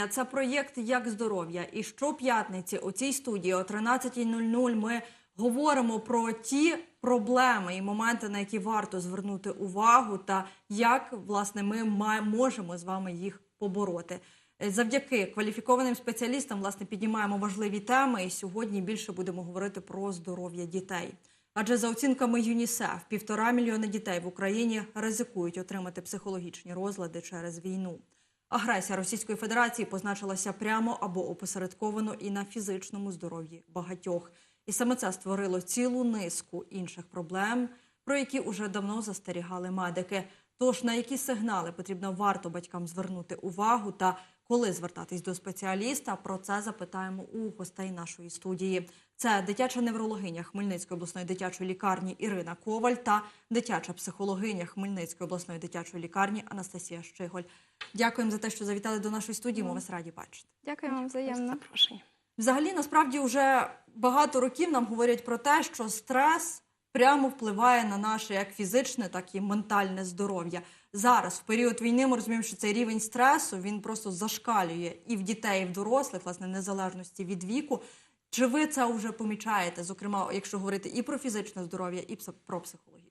вітання. Це проєкт Як здоров'я. І щоп'ятниці у цій студії о 13.00 ми говоримо про ті проблеми і моменти, на які варто звернути увагу, та як власне ми можемо з вами їх побороти. Е, Завдяки кваліфікованим спеціалістам власне піднімаємо важливі теми, і сьогодні більше будемо говорити про здоров'я дітей. Адже за оцінками ЮНІСЕФ, півтора мільйони дітей в Україні ризикують отримати психологічні розлади через війну. Агресія Російської Федерації позначилася прямо або опосередковано і на фізичному здоров'ї багатьох. І саме це створило цілу низку інших проблем, про які уже давно застерігали медики. Тож на які сигнали потрібно варто батькам звернути увагу та коли звертатись до спеціаліста, про це запитаємо у гостей нашої студії. Це дитяча неврологиня Хмельницької обласної дитячої лікарні Ірина Коваль та дитяча психологиня Хмельницької обласної дитячої лікарні Анастасія Щиголь. Дякуємо за те, що завітали до нашої студії. Ми вас раді бачити. Дякую вам взаємно. Запрошення. Взагалі, насправді, вже багато років нам говорять про те, що стрес прямо впливає на наше як фізичне, так і ментальне здоров'я. Зараз, в період війни, ми розуміємо, що цей рівень стресу він просто зашкалює і в дітей, і в дорослих, власне, незалежності від віку. Чи ви це вже помічаєте, зокрема, якщо говорити і про фізичне здоров'я, і про психологічне?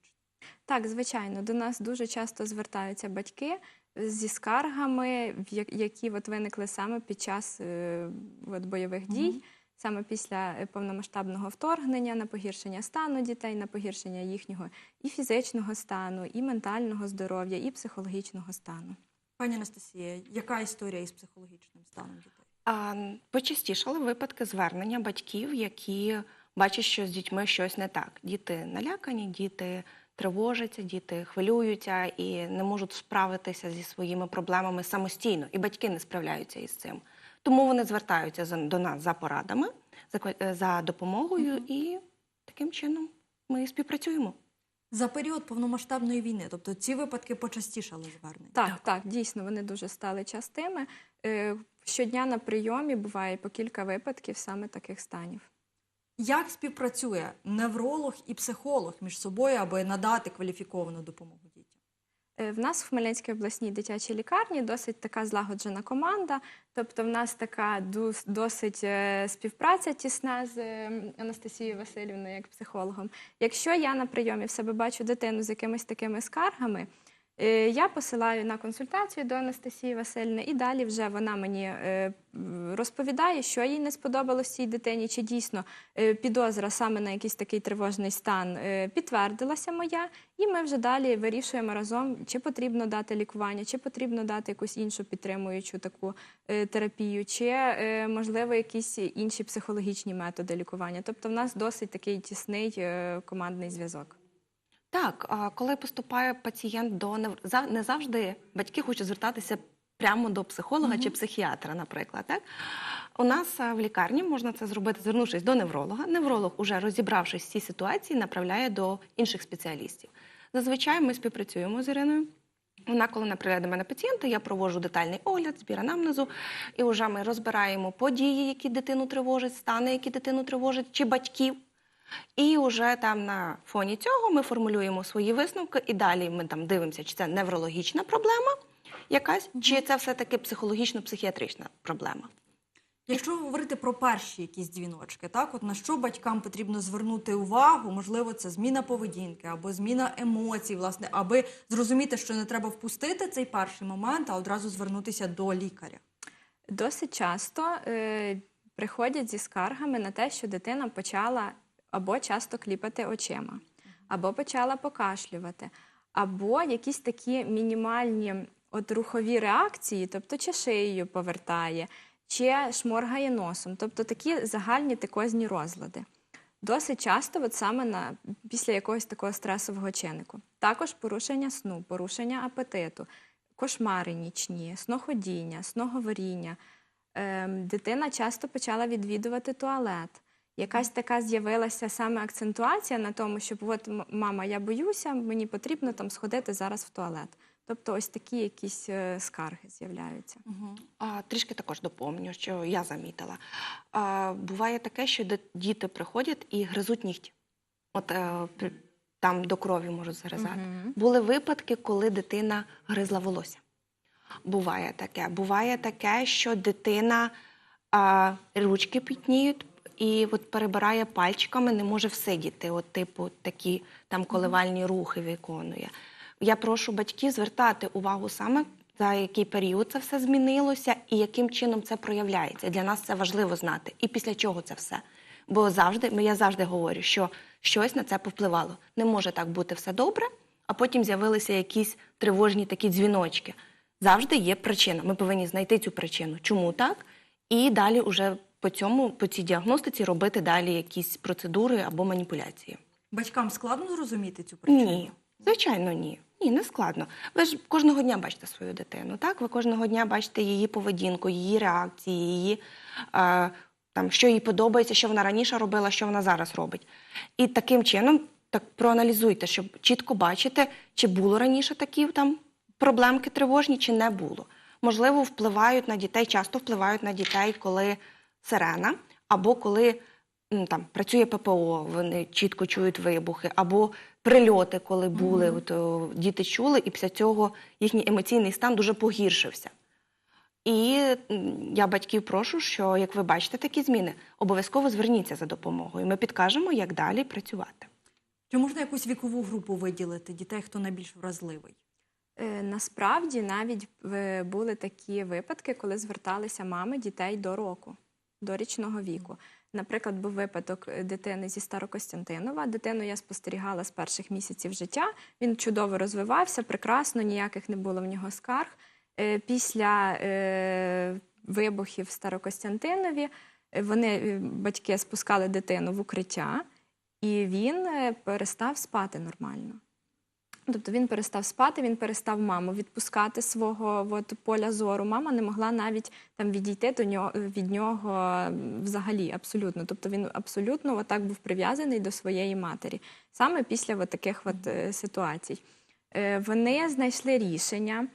Так, звичайно, до нас дуже часто звертаються батьки зі скаргами, які от виникли саме під час е, от бойових дій, саме після е, повномасштабного вторгнення на погіршення стану дітей, на погіршення їхнього і фізичного стану, і ментального здоров'я, і психологічного стану. Пані Анастасія, яка історія із психологічним станом дітей? А, почастішали випадки звернення батьків, які бачать, що з дітьми щось не так. Діти налякані, діти тривожаться, діти хвилюються і не можуть справитися зі своїми проблемами самостійно, і батьки не справляються із цим. Тому вони звертаються до нас за порадами, за, е, допомогою, і таким чином ми співпрацюємо. За період повномасштабної війни, тобто ці випадки почастішали звернення. Так, так, дійсно, вони дуже стали частими. Е, Щодня на прийомі буває по кілька випадків саме таких станів. Як співпрацює невролог і психолог між собою, аби надати кваліфіковану допомогу В нас в Хмельницькій обласній дитячій лікарні досить така злагоджена команда. Тобто, в нас така досить е, співпраця тісна з е, Анастасією Васильівною як психологом. Якщо я на прийомі в себе бачу дитину з якимись такими скаргами, е, я посилаю на консультацію до Анастасії Васильівни, і далі вже вона мені е, розповідає, що їй не сподобалось цій дитині, чи дійсно е, підозра саме на якийсь такий тривожний стан е, підтвердилася моя, і ми вже далі вирішуємо разом, чи потрібно дати лікування, чи потрібно дати якусь іншу підтримуючу таку е, терапію, чи е, можливо якісь інші психологічні методи лікування. Тобто, в нас досить такий тісний е, командний зв'язок. Так, а коли поступає пацієнт до нев... не завжди батьки хочуть звертатися прямо до психолога чи психіатра, наприклад. Так? У нас в лікарні можна це зробити, звернувшись до невролога. Невролог, уже розібравшись в цій ситуації, направляє до інших спеціалістів. Зазвичай ми співпрацюємо з Іриною. Вона, коли направляє до мене пацієнта, я проводжу детальний огляд, збір анамнезу, і вже ми розбираємо події, які дитину тривожать, стани, які дитину тривожать, чи батьків. І вже там на фоні цього ми формулюємо свої висновки, і далі ми там дивимося, чи це неврологічна проблема якась, чи це все-таки психологічно-психіатрична проблема. Якщо говорити про перші якісь дзвіночки, так от на що батькам потрібно звернути увагу, можливо, це зміна поведінки або зміна емоцій, власне, аби зрозуміти, що не треба впустити цей перший момент, а одразу звернутися до лікаря. Досить часто е, приходять зі скаргами на те, що дитина почала або часто кліпати очима, або почала покашлювати, або якісь такі мінімальні от рухові реакції, тобто чи шиєю повертає, чи шморгає носом, тобто такі загальні тикозні розлади. Досить часто, от саме на, після якогось такого стресового чиннику. Також порушення сну, порушення апетиту, кошмари нічні, сноходіння, сноговоріння. Ем, дитина часто почала відвідувати туалет. Якась така з'явилася саме акцентуація на тому, що от мама, я боюся, мені потрібно там сходити зараз в туалет. Тобто, ось такі якісь е, скарги з'являються. А, трішки також доповню, що я замітила. А, буває таке, що діти приходять і гризуть нігті. От е, при- там до крові можуть загризати. Були випадки, коли дитина гризла волосся. Буває таке. Буває таке, що дитина а, ручки пітніють і от перебирає пальчиками, не може всидіти, от типу такі там коливальні рухи виконує. Я прошу батьків звертати увагу саме за який період це все змінилося і яким чином це проявляється. Для нас це важливо знати. І після чого це все. Бо завжди, я завжди говорю, що щось на це повпливало. Не може так бути все добре, а потім з'явилися якісь тривожні такі дзвіночки. Завжди є причина. Ми повинні знайти цю причину. Чому так? І далі уже по цьому, по цій діагностиці робити далі якісь процедури або маніпуляції. Батькам складно зрозуміти цю причину? Ні, звичайно, ні. Ні, не складно. Ви ж кожного дня бачите свою дитину, так? Ви кожного дня бачите її поведінку, її реакції, її е, там, що їй подобається, що вона раніше робила, що вона зараз робить. І таким чином так проаналізуйте, щоб чітко бачити, чи було раніше такі там проблемки тривожні, чи не було. Можливо, впливають на дітей, часто впливають на дітей, коли сирена, або коли ну, там працює ППО, вони чітко чують вибухи, або прильоти, коли були, от, о, діти чули, і після цього їхній емоційний стан дуже погіршився. І я батьків прошу, що як ви бачите такі зміни, обов'язково зверніться за допомогою. Ми підкажемо, як далі працювати. Чи можна якусь вікову групу виділити дітей, хто найбільш вразливий? Е, Насправді навіть були такі випадки, коли зверталися мами дітей до року, до річного віку. Наприклад, був випадок е, дитини зі Старокостянтинова. Дитину я спостерігала з перших місяців життя. Він чудово розвивався, прекрасно, ніяких не було в нього скарг. Е, Після е, вибухів в Старокостянтинові вони батьки спускали дитину в укриття, і він перестав спати нормально. Тобто він перестав спати, він перестав маму відпускати свого от, поля зору. Мама не могла навіть там відійти до нього від нього взагалі, абсолютно. Тобто він абсолютно отак був прив'язаний до своєї матері, саме після от таких от, е, ситуацій. Е, Вони знайшли рішення.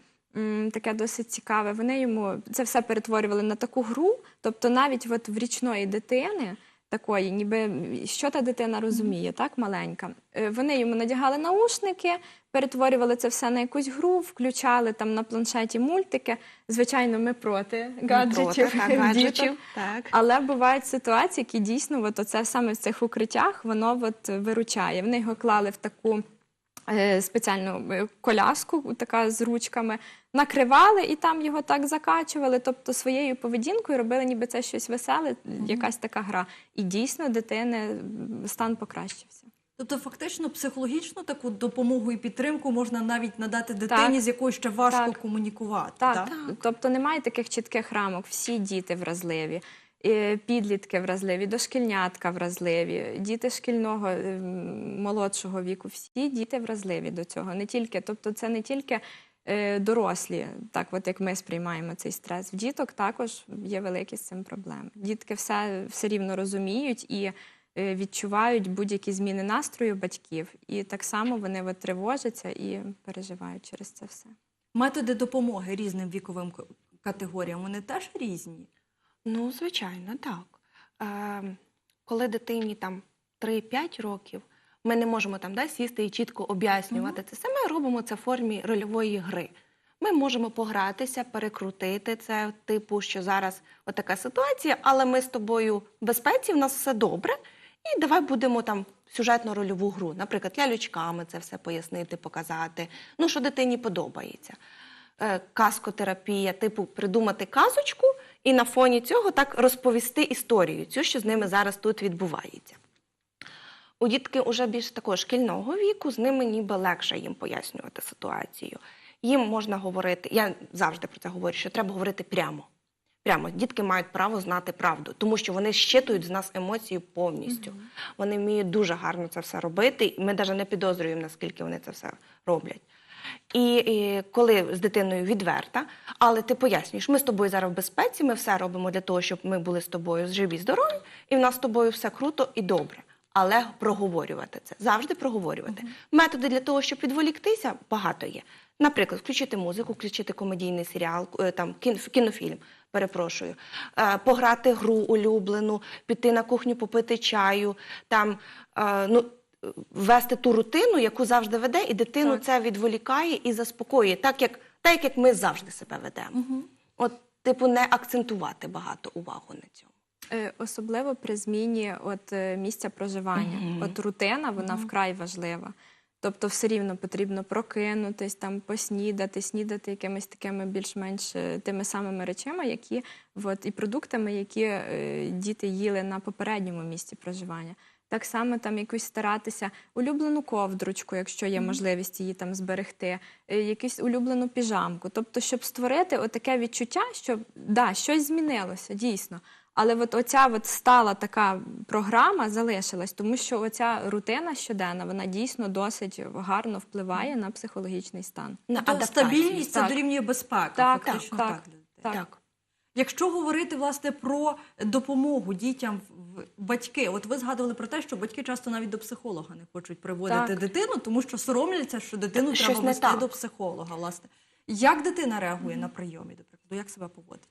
Таке досить цікаве. Вони йому це все перетворювали на таку гру. Тобто, навіть от в річної дитини такої, ніби що та дитина розуміє, так маленька. Е, Вони йому надягали наушники, перетворювали це все на якусь гру, включали там на планшеті мультики. Звичайно, ми проти гаджетів, Проти, так, гаджетів, так. Але бувають ситуації, які дійсно, от оце саме в цих укриттях, воно от виручає. Вони його клали в таку спеціальну е, коляску, така з ручками, накривали і там його так закачували. Тобто своєю поведінкою робили, ніби це щось веселе, якась така гра. І дійсно дитини стан покращився. Тобто, фактично, психологічну таку допомогу і підтримку можна навіть надати дитині, Так. з якою ще важко Так. комунікувати. Так, так? тобто немає таких чітких рамок. Всі діти вразливі, е, підлітки вразливі, дошкільнятка вразливі, діти шкільного е, молодшого віку. Всі діти вразливі до цього. Не тільки, тобто, це не тільки е, дорослі, так от як ми сприймаємо цей стрес. В діток також є великі з цим проблеми. Дітки все, все рівно розуміють і. е, Відчувають будь-які зміни настрою батьків, і так само вони от тривожаться і переживають через це все. Методи допомоги різним віковим категоріям вони теж різні. Ну, звичайно, так. Е, коли дитині там 3-5 років, ми не можемо там да, сісти і чітко об'яснювати це. Ми робимо це в формі рольової гри. Ми можемо погратися, перекрутити це, типу, що зараз отака ситуація, але ми з тобою в безпеці, в нас все добре. І давай будемо там сюжетно-рольову гру. Наприклад, лялючками це все пояснити, показати. Ну, що дитині подобається. Е, Казкотерапія, типу, придумати казочку і на фоні цього так розповісти історію, цю, що з ними зараз тут відбувається. У дітки вже більш такого шкільного віку, з ними ніби легше їм пояснювати ситуацію. Їм можна говорити, я завжди про це говорю, що треба говорити прямо. Прямо дітки мають право знати правду, тому що вони щитують з нас емоції повністю. Вони вміють дуже гарно це все робити, і ми навіть не підозрюємо, наскільки вони це все роблять. І, і коли з дитиною відверта, але ти пояснюєш, ми з тобою зараз в безпеці, ми все робимо для того, щоб ми були з тобою живі, здорові, і в нас з тобою все круто і добре. Але проговорювати це завжди проговорювати. Методи для того, щоб відволіктися, багато є. Наприклад, включити музику, включити комедійний серіал, е, там кін- кінофільм, перепрошую, е, пограти гру улюблену, піти на кухню, попити чаю, там е, ну. Ввести ту рутину, яку завжди веде, і дитину Так. це відволікає і заспокоює, так як так як ми завжди себе ведемо. От, типу, не акцентувати багато увагу на цьому. Е, Особливо при зміні от, е, місця проживання. От рутина, вона вкрай важлива. Тобто все рівно потрібно прокинутись, там, поснідати, снідати якимись такими більш-менш е, тими самими речами, які от, і продуктами, які е, діти їли на попередньому місці проживання. Так само там якусь старатися улюблену ковдручку, якщо є можливість її там зберегти, е, якусь улюблену піжамку. Тобто, щоб створити отаке відчуття, що да, щось змінилося, дійсно. Але от оця от стала така програма залишилась, тому що оця рутина щоденна, вона дійсно досить гарно впливає на психологічний стан. На адаптацію. стабільність це дорівнює безпека. Так, фактично так, так. так. Так. Якщо говорити власне про допомогу дітям в батьки, от ви згадували про те, що батьки часто навіть до психолога не хочуть приводити Так. дитину, тому що соромляться, що дитину Щось треба вести так. до психолога. Власне, як дитина реагує на прийомі, до прикладу, як себе поводить?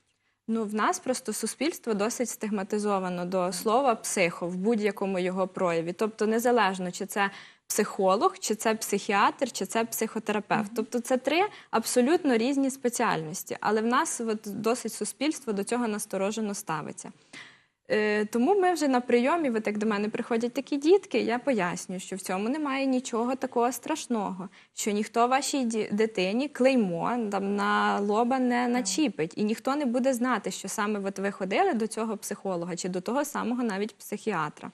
Ну, в нас просто суспільство досить стигматизовано до слова психо в будь-якому його прояві. Тобто, незалежно, чи це психолог, чи це психіатр, чи це психотерапевт. Тобто, це три абсолютно різні спеціальності. Але в нас от, досить суспільство до цього насторожено ставиться. Е, тому ми вже на прийомі, от як до мене приходять такі дітки, я пояснюю, що в цьому немає нічого такого страшного, що ніхто вашій дитині клеймо там, на лоба не начіпить, і ніхто не буде знати, що саме от ви ходили до цього психолога чи до того самого навіть психіатра.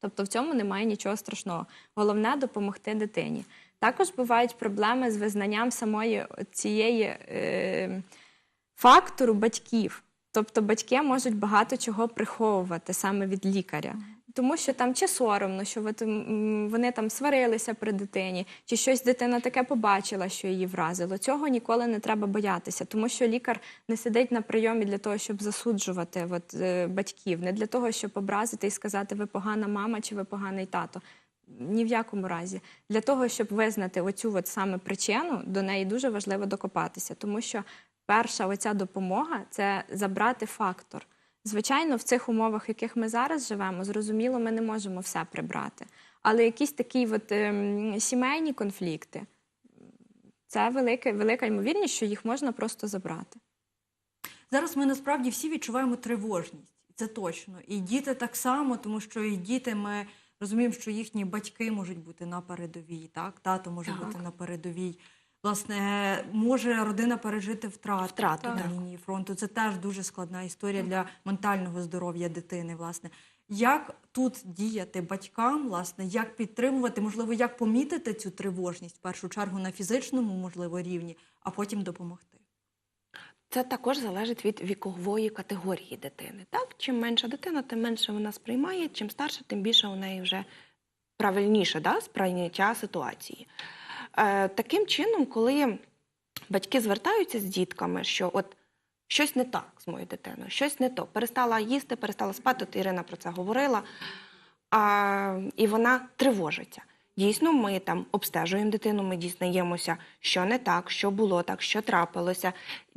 Тобто в цьому немає нічого страшного. Головне допомогти дитині. Також бувають проблеми з визнанням самої цієї е, фактору батьків. Тобто батьки можуть багато чого приховувати саме від лікаря. Тому що там чи соромно, що вони там сварилися при дитині, чи щось дитина таке побачила, що її вразило. Цього ніколи не треба боятися, тому що лікар не сидить на прийомі для того, щоб засуджувати от, е, батьків, не для того, щоб образити і сказати, ви погана мама чи ви поганий тато. Ні в якому разі. Для того, щоб визнати оцю от саме причину, до неї дуже важливо докопатися, тому що перша оця допомога це забрати фактор. Звичайно, в цих умовах, в яких ми зараз живемо, зрозуміло, ми не можемо все прибрати. Але якісь такі от, ем, сімейні конфлікти, це велика, велика ймовірність, що їх можна просто забрати. Зараз ми насправді всі відчуваємо тривожність, це точно. І діти так само, тому що і діти ми розуміємо, що їхні батьки можуть бути на передовій, так тато може Так. бути на передовій. Власне, може родина пережити втрату, Втрату, на лінії фронту. Це теж дуже складна історія для ментального здоров'я дитини. Власне, як тут діяти батькам, власне, як підтримувати, можливо, як помітити цю тривожність в першу чергу на фізичному, можливо, рівні, а потім допомогти. Це також залежить від вікової категорії дитини. Так? Чим менша дитина, тим менше вона сприймає, чим старша, тим більше у неї вже правильніше да, сприйняття ситуації. Е, таким чином, коли батьки звертаються з дітками, що от щось не так з моєю дитиною, щось не то, перестала їсти, перестала спати, от Ірина про це говорила, а, і вона тривожиться. Дійсно, ми там обстежуємо дитину, ми дізнаємося, що не так, що було так, що трапилося.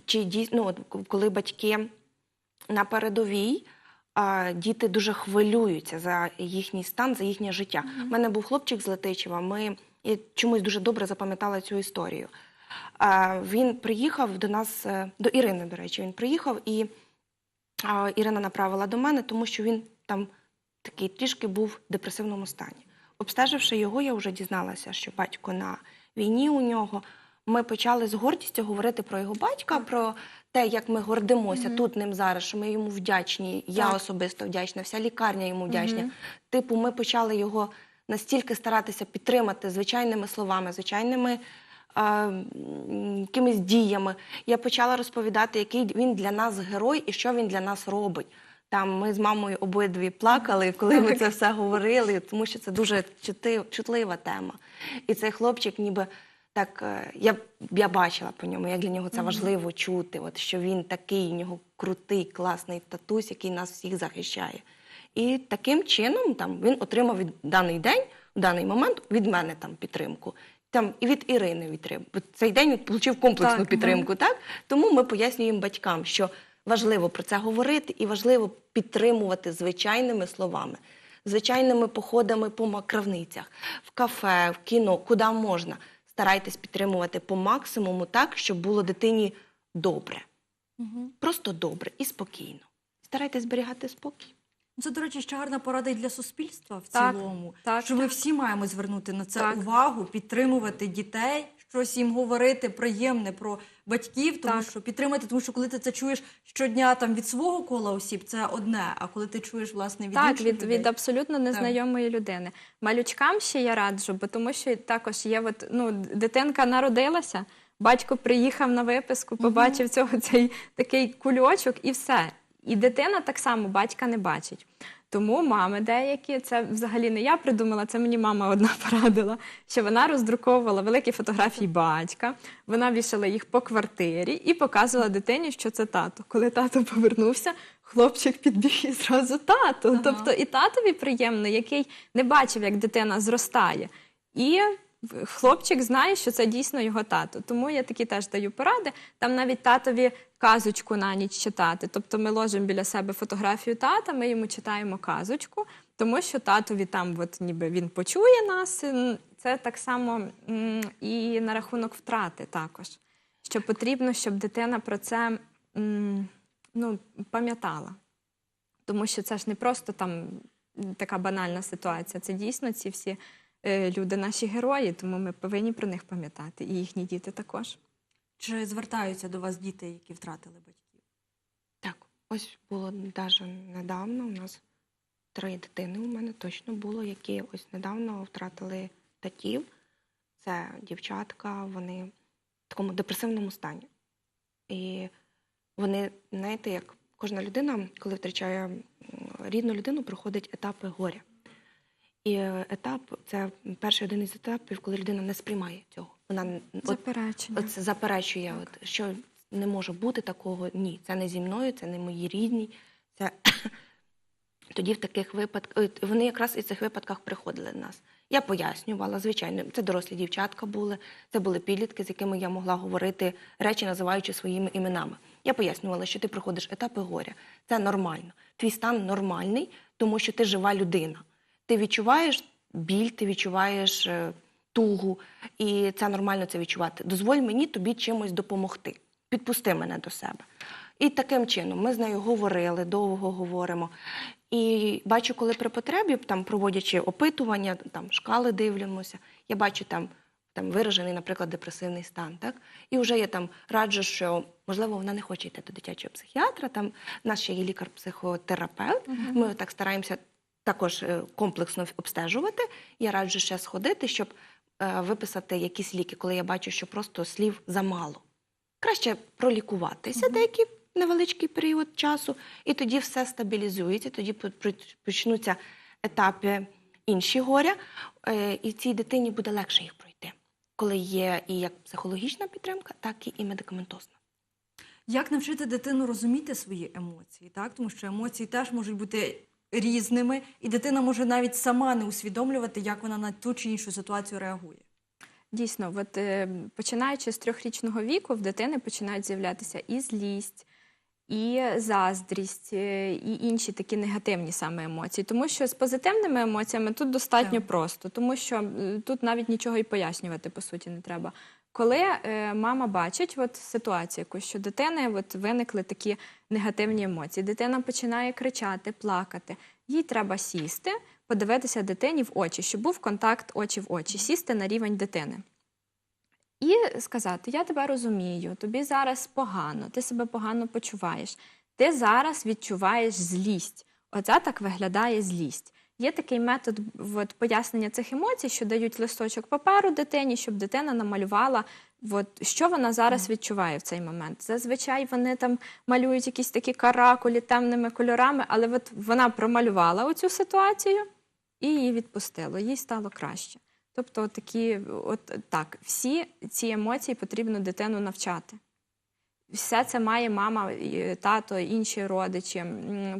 Чи дійсно, ну, от коли батьки на передовій, а, діти дуже хвилюються за їхній стан, за їхнє життя. У мене був хлопчик з Летичева. Ми я чомусь дуже добре запам'ятала цю історію. Він приїхав до нас, е, до Ірини, до речі, він приїхав і Ірина направила до мене, тому що він там такий трішки був в депресивному стані. Обстеживши його, я вже дізналася, що батько на війні у нього. Ми почали з гордістю говорити про його батька, про те, як ми гордимося тут ним зараз, що ми йому вдячні. Я Так. особисто вдячна, вся лікарня йому вдячна. Типу, ми почали його настільки старатися підтримати звичайними словами, звичайними е, якимись діями. Я почала розповідати, який він для нас герой і що він для нас робить. Там ми з мамою обидві плакали, коли ми це все говорили, тому що це дуже чутлива тема. І цей хлопчик, ніби так, е, я, я бачила по ньому, як для нього це важливо чути, от, що він такий, у нього крутий, класний татусь, який нас всіх захищає. І таким чином там, він отримав від даний день, в даний момент від мене там підтримку. Там і від Ірини підтримку. Цей день він отримав комплексну Так, підтримку, так? Тому ми пояснюємо батькам, що важливо про це говорити і важливо підтримувати звичайними словами, звичайними походами по макровницях, в кафе, в кіно, куди можна. старайтесь підтримувати по максимуму так, щоб було дитині добре. Просто добре і спокійно. Старайтесь зберігати спокій. Це, до речі, ще гарна порада і для суспільства в Так, цілому. так. що ми всі маємо звернути на це Так. увагу, підтримувати дітей, щось їм говорити приємне про батьків, тому Так. що підтримати, тому що коли ти це чуєш щодня там від свого кола осіб, це одне. А коли ти чуєш власне від так, інших від, людей, від абсолютно незнайомої людини. Малючкам ще я раджу, бо тому що також є, от, ну, дитинка народилася, батько приїхав на виписку, побачив цього цей такий кульочок і все. І дитина так само батька не бачить. Тому мами деякі, це взагалі не я придумала, це мені мама одна порадила, що вона роздруковувала великі фотографії батька, вона вішала їх по квартирі і показувала дитині, що це тато. Коли тато повернувся, хлопчик підбіг і зразу тато. Ага. Тобто і татові приємно, який не бачив, як дитина зростає. І хлопчик знає, що це дійсно його тато. Тому я такі теж даю поради. Там навіть татові казочку на ніч читати. Тобто ми ложимо біля себе фотографію тата, ми йому читаємо казочку, тому що татові там, от ніби він почує нас. Це так само і на рахунок втрати також. Що потрібно, щоб дитина про це ну, пам'ятала. Тому що це ж не просто там така банальна ситуація. Це дійсно ці всі е, люди, наші герої, тому ми повинні про них пам'ятати, і їхні діти також. Чи звертаються до вас діти, які втратили батьків? Так, ось було навіть недавно. У нас три дитини у мене точно було, які ось недавно втратили татів. Це дівчатка, вони в такому депресивному стані. І вони, знаєте, як кожна людина, коли втрачає рідну людину, проходить етапи горя. І е, етап це перший один із етапів, коли людина не сприймає цього. Вона н- от, от заперечує, от, що не може бути такого. Ні, це не зі мною, це не мої рідні. Це тоді в таких випадках вони якраз і в цих випадках приходили до нас. Я пояснювала, звичайно, це дорослі дівчатка були, це були підлітки, з якими я могла говорити речі, називаючи своїми іменами. Я пояснювала, що ти проходиш етапи горя. Це нормально. Твій стан нормальний, тому що ти жива людина. Ти відчуваєш біль, ти відчуваєш е, тугу, і це нормально це відчувати. Дозволь мені тобі чимось допомогти. Підпусти мене до себе. І таким чином ми з нею говорили, довго говоримо. І бачу, коли при потребі, там проводячи опитування, там шкали дивимося, я бачу там, там виражений, наприклад, депресивний стан. Так? І вже я там раджу, що можливо вона не хоче йти до дитячого психіатра. Там в нас ще є лікар-психотерапевт. Ми так стараємося також е, комплексно обстежувати. Я раджу ще сходити, щоб виписати якісь ліки, коли я бачу, що просто слів замало. Краще пролікуватися деякий невеличкий період часу, і тоді все стабілізується, тоді почнуться етапи інші горя, е, і цій дитині буде легше їх пройти, коли є і як психологічна підтримка, так і медикаментозна. Як навчити дитину розуміти свої емоції, так? Тому що емоції теж можуть бути різними, і дитина може навіть сама не усвідомлювати, як вона на ту чи іншу ситуацію реагує. Дійсно, от, е, починаючи з трьохрічного віку, в дитини починають з'являтися і злість, і заздрість, е, і інші такі негативні саме емоції. Тому що з позитивними емоціями тут достатньо Так. просто, тому що е, тут навіть нічого і пояснювати по суті не треба. Коли е, мама бачить от, ситуацію, якусь, що дитини от, виникли такі негативні емоції, дитина починає кричати, плакати, їй треба сісти, подивитися дитині в очі, щоб був контакт очі в очі, сісти на рівень дитини. І сказати: Я тебе розумію, тобі зараз погано, ти себе погано почуваєш. Ти зараз відчуваєш злість. Оця так виглядає злість. Є такий метод от, пояснення цих емоцій, що дають листочок паперу дитині, щоб дитина намалювала, от, що вона зараз відчуває в цей момент. Зазвичай вони там малюють якісь такі каракулі темними кольорами, але от вона промалювала оцю ситуацію і її відпустило, їй стало краще. Тобто, такі, от так, всі ці емоції потрібно дитину навчати. Все це має мама, тато, інші родичі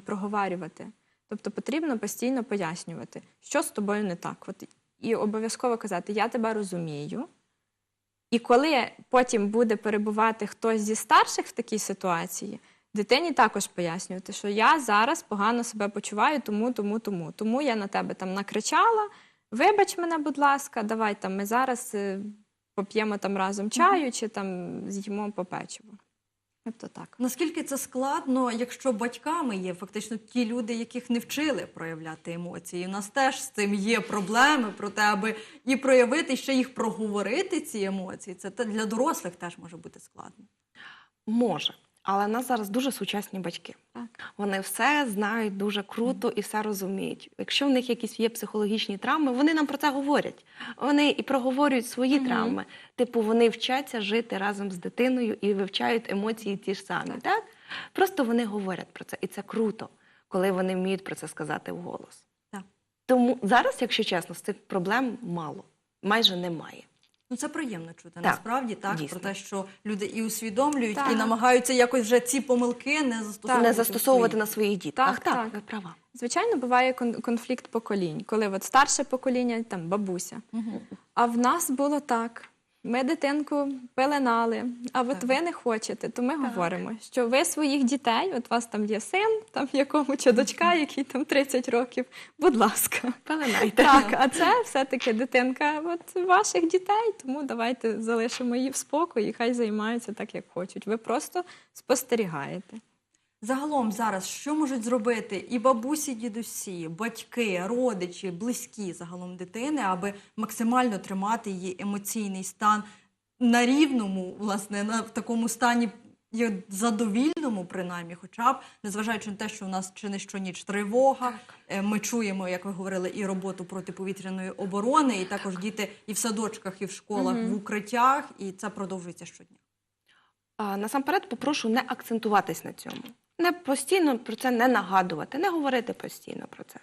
проговарювати. Тобто потрібно постійно пояснювати, що з тобою не так. От, і обов'язково казати, я тебе розумію. І коли потім буде перебувати хтось зі старших в такій ситуації, дитині також пояснювати, що я зараз погано себе почуваю, тому, тому, тому. Тому я на тебе там накричала. Вибач мене, будь ласка, давай там ми зараз е, поп'ємо там разом чаю чи там з'їмо по печиву. Тобто так. Наскільки це складно, якщо батьками є фактично ті люди, яких не вчили проявляти емоції? У нас теж з цим є проблеми про те, аби і проявити, ще їх проговорити, ці емоції. Це для дорослих теж може бути складно. Може. Але нас зараз дуже сучасні батьки. Так. Вони все знають дуже круто і все розуміють. Якщо в них якісь є психологічні травми, вони нам про це говорять. Вони і проговорюють свої Мгм. травми. Типу, вони вчаться жити разом з дитиною і вивчають емоції ті ж самі. Так. Просто вони говорять про це, і це круто, коли вони вміють про це сказати вголос. Так. Тому зараз, якщо чесно, з цих проблем мало, майже немає. Ну це приємно чути. Так, насправді так дійсно. про те, що люди і усвідомлюють, Так. і намагаються якось вже ці помилки не застосовувати. Не застосовувати на своїх дітках. Так, так. ви права. Звичайно, буває кон- конфлікт поколінь, коли от старше покоління, там бабуся. Угу. А в нас було так. Ми дитинку пеленали, а от ви не хочете, то ми говоримо, що ви своїх дітей, от у вас там є син, там якому чи дочка, який там 30 років, будь ласка. Пеленайте. Так, а це все-таки дитинка от ваших дітей, тому давайте залишимо її в спокої, і хай займаються так, як хочуть. Ви просто спостерігаєте. Загалом зараз що можуть зробити і бабусі, дідусі, батьки, родичі, близькі загалом дитини, аби максимально тримати її емоційний стан на рівному, власне, на в такому стані задовільному, принаймні, хоча б незважаючи на те, що у нас чи не щоніч тривога. е, Ми чуємо, як ви говорили, і роботу протиповітряної оборони, і також діти і в садочках, і в школах, Мгм. в укриттях, і це продовжується щодня. А, Насамперед попрошу не акцентуватись на цьому. Не постійно про це не нагадувати, не говорити постійно про це.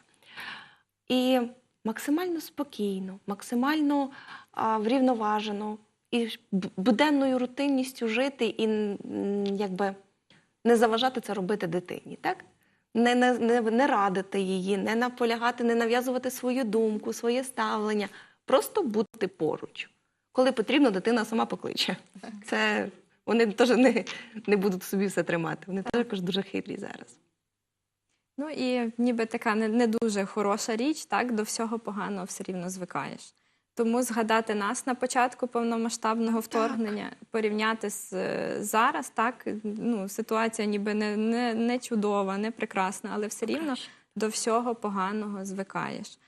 І максимально спокійно, максимально а, врівноважено і буденною рутинністю жити і якби не заважати це робити дитині, так? Не, не, не, не радити її, не наполягати, не нав'язувати свою думку, своє ставлення, просто бути поруч. Коли потрібно, дитина сама покличе. Це вони теж не, не будуть собі все тримати. Вони також дуже хитрі зараз. Ну і ніби така не, не дуже хороша річ, так до всього поганого все рівно звикаєш. Тому згадати нас на початку повномасштабного вторгнення, порівняти з е, зараз, так ну ситуація ніби не, не, не чудова, не прекрасна, але все рівно до всього поганого звикаєш.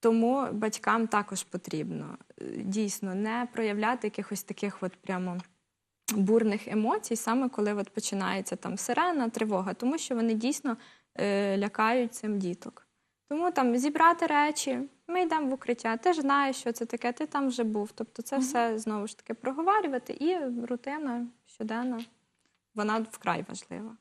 Тому батькам також потрібно е, дійсно не проявляти якихось таких от прямо бурних емоцій, саме коли от починається там сирена, тривога, тому що вони дійсно е, лякають цим діток. Тому там зібрати речі, ми йдемо в укриття, ти ж знаєш, що це таке, ти там вже був. Тобто це все знову ж таки проговарювати, і рутина щоденна, вона вкрай важлива.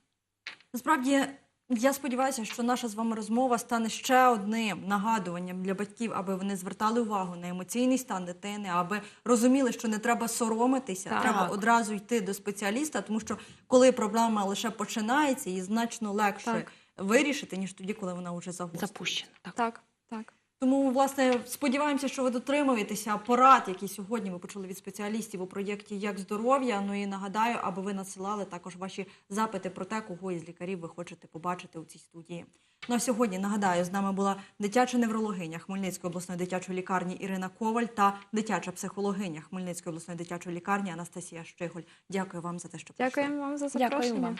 Насправді, я сподіваюся, що наша з вами розмова стане ще одним нагадуванням для батьків, аби вони звертали увагу на емоційний стан дитини, аби розуміли, що не треба соромитися, Так. треба одразу йти до спеціаліста, тому що коли проблема лише починається, її значно легше Так. вирішити, ніж тоді, коли вона вже загострена. запущена. Так. Так, так. Тому, власне, сподіваємося, що ви дотримуєтеся порад, які сьогодні ми почули від спеціалістів у проєкті Як здоров'я. Ну і нагадаю, аби ви надсилали також ваші запити про те, кого із лікарів ви хочете побачити у цій студії. Ну а сьогодні нагадаю, з нами була дитяча неврологиня Хмельницької обласної дитячої лікарні Ірина Коваль та дитяча психологиня Хмельницької обласної дитячої лікарні Анастасія Щиголь. Дякую вам за те, що прийшли. Дякуємо вам за Дякую вам.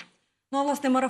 Ну а власне марафон.